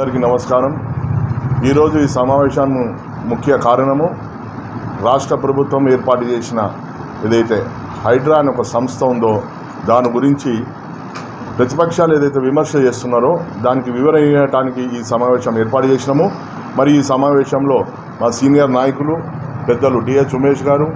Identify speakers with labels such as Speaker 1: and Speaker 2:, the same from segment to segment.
Speaker 1: అందరికీ నమస్కారం. ఈరోజు ఈ సమావేశాన్ని ముఖ్య కారణము రాష్ట్ర ప్రభుత్వం ఏర్పాటు చేసిన ఏదైతే హైడ్రా అనే ఒక సంస్థ ఉందో దాని గురించి ప్రతిపక్షాలు ఏదైతే విమర్శ చేస్తున్నారో దానికి వివరించడానికి ఈ సమావేశం ఏర్పాటు చేసినాము. మరి ఈ సమావేశంలో మా సీనియర్ నాయకులు పెద్దలు డిహెచ్ ఉమేష్ గారు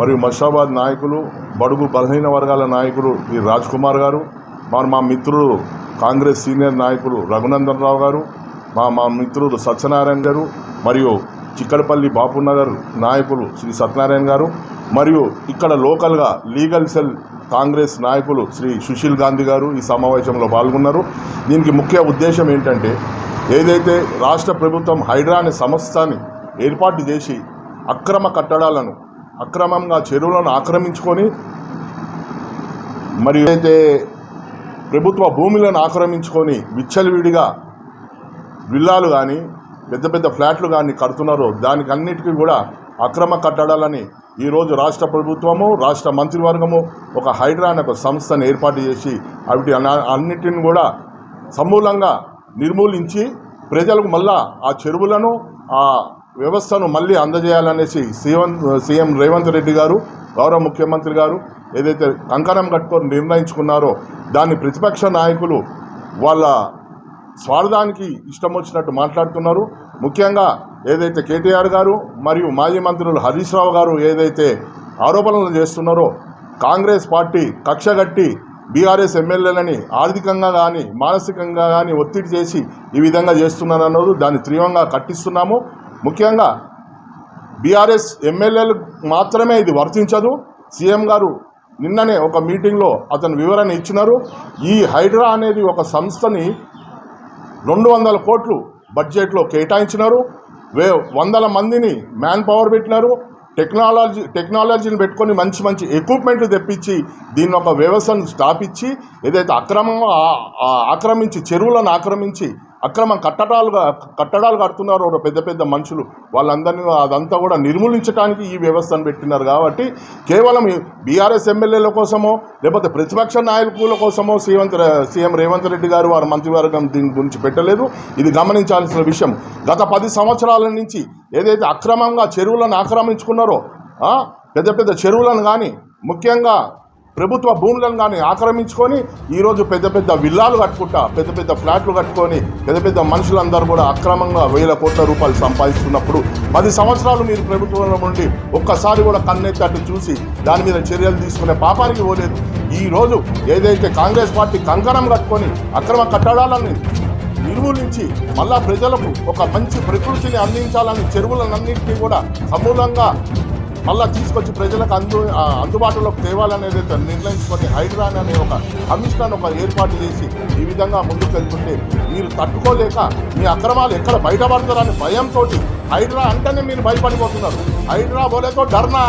Speaker 1: మరియు మషాబాద్ నాయకులు బడుగు బలహీన వర్గాల నాయకులు ఈ రాజ్ కుమార్ గారు మరి మా మిత్రులు కాంగ్రెస్ సీనియర్ నాయకులు రఘునందన్ రావు గారు మా మా మిత్రులు సత్యనారాయణ గారు మరియు చిక్కడపల్లి బాపునగర్ నాయకులు శ్రీ సత్యనారాయణ గారు మరియు ఇక్కడ లోకల్గా లీగల్ సెల్ కాంగ్రెస్ నాయకులు శ్రీ సుశీల్ గాంధీ గారు ఈ సమావేశంలో పాల్గొన్నారు. దీనికి ముఖ్య ఉద్దేశం ఏంటంటే ఏదైతే రాష్ట్ర ప్రభుత్వం హైడ్రా అనే సంస్థని ఏర్పాటు చేసి అక్రమ కట్టడాలను అక్రమంగా చెరువులను ఆక్రమించుకొని మరియు ఏదైతే ప్రభుత్వ భూములను ఆక్రమించుకొని విచ్చలవిడిగా విల్లాలు కానీ పెద్ద పెద్ద ఫ్లాట్లు కానీ కడుతున్నారో. దానికన్నిటికీ కూడా అక్రమ కట్టడాలని ఈరోజు రాష్ట్ర ప్రభుత్వము రాష్ట్ర మంత్రివర్గము ఒక హైడ్రా అనే ఒక సంస్థను ఏర్పాటు చేసి అవి అన్నిటిని కూడా సమూలంగా నిర్మూలించి ప్రజలకు మళ్ళా ఆ చెరువులను ఆ వ్యవస్థను మళ్ళీ అందజేయాలనేసి సీఎం సీఎం రేవంత్ రెడ్డి గారు గౌరవ ముఖ్యమంత్రి గారు ఏదైతే కంకణం కట్టుకొని నిర్ణయించుకున్నారో దాన్ని ప్రతిపక్ష నాయకులు వాళ్ళ స్వార్థానికి ఇష్టం వచ్చినట్టు మాట్లాడుతున్నారు. ముఖ్యంగా ఏదైతే కేటీఆర్ గారు మరియు మాజీ మంత్రులు హరీష్ రావు గారు ఏదైతే ఆరోపణలు చేస్తున్నారో కాంగ్రెస్ పార్టీ కక్షగట్టి బీఆర్ఎస్ ఎమ్మెల్యేలని ఆర్థికంగా కానీ మానసికంగా కానీ ఒత్తిడి చేసి ఈ విధంగా చేస్తున్నారన్నది దాన్ని తీవ్రంగా కట్టిస్తున్నాము ముఖ్యంగా బీఆర్ఎస్ ఎమ్మెల్యేలు మాత్రమే ఇది వర్తించదు. సీఎం గారు నిన్ననే ఒక మీటింగ్లో అతను వివరణ ఇచ్చినారు. ఈ హైడ్రా అనేది ఒక సంస్థని రెండు వందల కోట్లు బడ్జెట్లో కేటాయించినారు. వే వందల మందిని మ్యాన్ పవర్ పెట్టినారు. టెక్నాలజీ టెక్నాలజీని పెట్టుకొని మంచి మంచి ఎక్విప్మెంట్లు తెప్పించి దీని ఒక వ్యవస్థను స్థాపించి ఏదైతే అక్రమంగా ఆక్రమించి చెరువులను ఆక్రమించి అక్రమ కట్టడాలుగా కట్టడాలు కడుతున్నారు పెద్ద పెద్ద మనుషులు. వాళ్ళందరినీ అదంతా కూడా నిర్మూలించడానికి ఈ వ్యవస్థను పెట్టినారు కాబట్టి కేవలం బీఆర్ఎస్ ఎమ్మెల్యేల కోసమో లేకపోతే ప్రతిపక్ష నాయకుల కోసమో సీఎం సీఎం రేవంత్ రెడ్డి గారు వారి మంత్రివర్గం దీని గురించి పెట్టలేదు. ఇది గమనించాల్సిన విషయం. గత పది సంవత్సరాల నుంచి ఏదైతే అక్రమంగా చెరువులను ఆక్రమించుకున్నారో పెద్ద పెద్ద చెరువులను కానీ ముఖ్యంగా ప్రభుత్వ భూములను కానీ ఆక్రమించుకొని ఈరోజు పెద్ద పెద్ద విల్లాలు కట్టుకుంటా పెద్ద పెద్ద ఫ్లాట్లు కట్టుకొని పెద్ద పెద్ద మనుషులందరూ కూడా అక్రమంగా వేల కోట్ల రూపాయలు సంపాదిస్తున్నప్పుడు పది సంవత్సరాలు మీరు ప్రభుత్వంలో ఉండి ఒక్కసారి కూడా కన్నెత్తట్టు చూసి దాని మీద చర్యలు తీసుకునే పాపానికి పోలేదు. ఈరోజు ఏదైతే కాంగ్రెస్ పార్టీ కంకణం కట్టుకొని అక్రమ కట్టడాలని నిర్మూలించి మళ్ళా ప్రజలకు ఒక మంచి ప్రకృతిని అందించాలని చెరువులన్నింటినీ కూడా సమూలంగా మళ్ళా తీసుకొచ్చి ప్రజలకు అందు అందుబాటులోకి తేవాలనేది నిర్ణయించుకొని హైడ్రాన్ అనే ఒక కమిషన్ ఒక ఏర్పాటు చేసి ఈ విధంగా ముందుకు వెళ్తుంటే మీరు తట్టుకోలేక మీ అక్రమాలు ఎక్కడ బయటపడతారని భయంతో హైడ్రా అంటేనే మీరు భయపడిపోతున్నారు. హైడ్రా బోలేతో డర్నా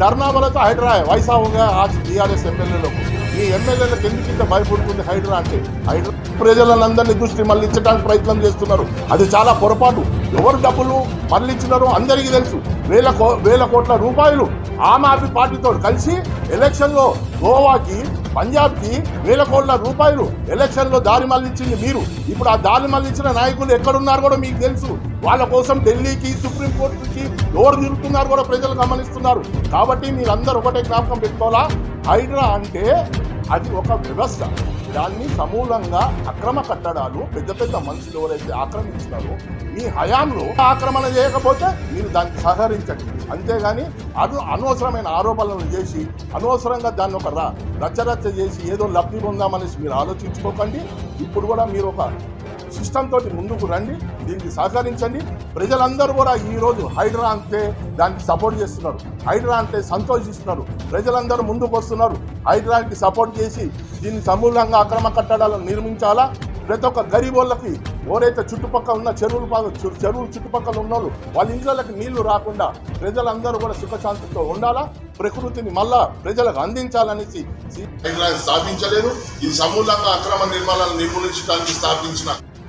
Speaker 1: డర్నా బోలేతో హైడ్రా వైసా ఉంగా ఆజ్ టీఆర్ఎస్ ఎమ్మెల్యేలకు ఈ ఎమ్మెల్యేలకు ఎందుకు ఇంత భయపడుతుంది హైడ్రా అంటే? హైడ్రా ప్రజలందరినీ దృష్టి మళ్ళించడానికి ప్రయత్నం చేస్తున్నారు. అది చాలా పొరపాటు. ఎవరు డబ్బులు మళ్ళించినారో అందరికీ తెలుసు. వేల వేల కోట్ల రూపాయలు ఆమ్ ఆద్మీ పార్టీతో కలిసి ఎలక్షన్లో గోవాకి పంజాబ్కి వేల కోట్ల రూపాయలు ఎలక్షన్లో దారి మళ్ళించింది మీరు. ఇప్పుడు ఆ దారి మళ్ళించిన నాయకులు ఎక్కడున్నారు కూడా మీకు తెలుసు. వాళ్ళ కోసం ఢిల్లీకి సుప్రీంకోర్టుకి డోర్ తిరుగుతున్నారు కూడా ప్రజలు గమనిస్తున్నారు. కాబట్టి మీరందరూ ఒకటే జ్ఞాపకం పెట్టుకోవాలా? హైడ్రా అంటే అది ఒక వ్యవస్థ. దాన్ని సమూలంగా అక్రమ కట్టడాలు పెద్ద పెద్ద మనుషులు ఎవరైతే ఆక్రమించినారో మీ హయాంలో ఆక్రమణ చేయకపోతే మీరు దానికి సహకరించండి. అంతేగాని అది అనవసరమైన ఆరోపణలు చేసి అనవసరంగా దాన్ని ఒక రచ్చరచ్చ చేసి ఏదో లబ్ధి పొందామనేసి మీరు ఆలోచించుకోకండి. ఇప్పుడు కూడా మీరు ఒక సిస్టమ్ తోటి ముందుకు రండి దీనికి సహకరించండి. ప్రజలందరూ కూడా ఈ రోజు హైడ్రా అంటే దానికి సపోర్ట్ చేస్తున్నారు. హైడ్రా అంటే సంతోషిస్తున్నారు. ప్రజలందరూ ముందుకు వస్తున్నారు. హైడ్రాకి సపోర్ట్ చేసి దీన్ని సమూలంగా అక్రమ కట్టడాలను నిర్మించాలా? ప్రతి ఒక్క గరీబోళ్ళకి ఎవరైతే చుట్టుపక్కల ఉన్న చెరువులు చెరువులు చుట్టుపక్కల ఉన్నోళ్ళు వాళ్ళ ఇంట్లోకి నీళ్ళు రాకుండా ప్రజలందరూ కూడా సుఖశాంతితో ఉండాలా? ప్రకృతిని మళ్ళా ప్రజలకు అందించాలనేసి స్థాపించలేదు ఇది సమూలంగా అక్రమ నిర్మాణాలను నిర్మూలించడానికి స్థాపించిన